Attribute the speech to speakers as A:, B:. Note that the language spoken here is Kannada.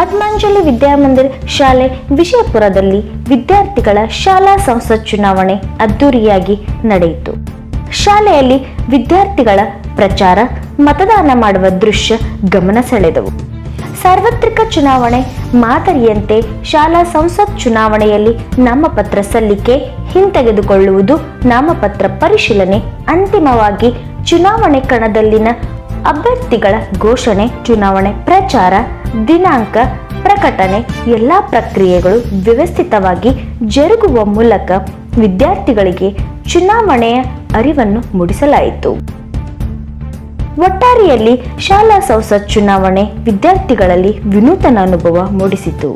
A: ಪದ್ಮಾಂಜಲಿ ವಿದ್ಯಾಮಂದಿರ್ ಶಾಲೆ ವಿಜಯಪುರದಲ್ಲಿ ವಿದ್ಯಾರ್ಥಿಗಳ ಶಾಲಾ ಸಂಸತ್ ಚುನಾವಣೆ ಅದ್ದೂರಿಯಾಗಿ ನಡೆಯಿತು. ಶಾಲೆಯಲ್ಲಿ ವಿದ್ಯಾರ್ಥಿಗಳ ಪ್ರಚಾರ, ಮತದಾನ ಮಾಡುವ ದೃಶ್ಯ ಗಮನ ಸೆಳೆದವು. ಸಾರ್ವತ್ರಿಕ ಚುನಾವಣೆ ಮಾದರಿಯಂತೆ ಶಾಲಾ ಸಂಸತ್ ಚುನಾವಣೆಯಲ್ಲಿ ನಾಮಪತ್ರ ಸಲ್ಲಿಕೆ, ಹಿಂತೆಗೆದುಕೊಳ್ಳುವುದು ನಾಮಪತ್ರ ಪರಿಶೀಲನೆ ಅಂತಿಮವಾಗಿ ಚುನಾವಣೆ ಕಣದಲ್ಲಿನ ಅಭ್ಯರ್ಥಿಗಳ ಘೋಷಣೆ, ಚುನಾವಣೆ ಪ್ರಚಾರ, ದಿನಾಂಕ, ಪ್ರಕಟಣೆ ಎಲ್ಲ ಪ್ರಕ್ರಿಯೆಗಳು ವ್ಯವಸ್ಥಿತವಾಗಿ ಜರುಗುವ ಮೂಲಕ ವಿದ್ಯಾರ್ಥಿಗಳಿಗೆ ಚುನಾವಣೆಯ ಅರಿವನ್ನು ಮೂಡಿಸಲಾಯಿತು. ಒಟ್ಟಾರೆಯಲ್ಲಿ ಶಾಲಾ ಸಂಸತ್ ಚುನಾವಣೆ ವಿದ್ಯಾರ್ಥಿಗಳಲ್ಲಿ ವಿನೂತನ ಅನುಭವ ಮೂಡಿಸಿತು.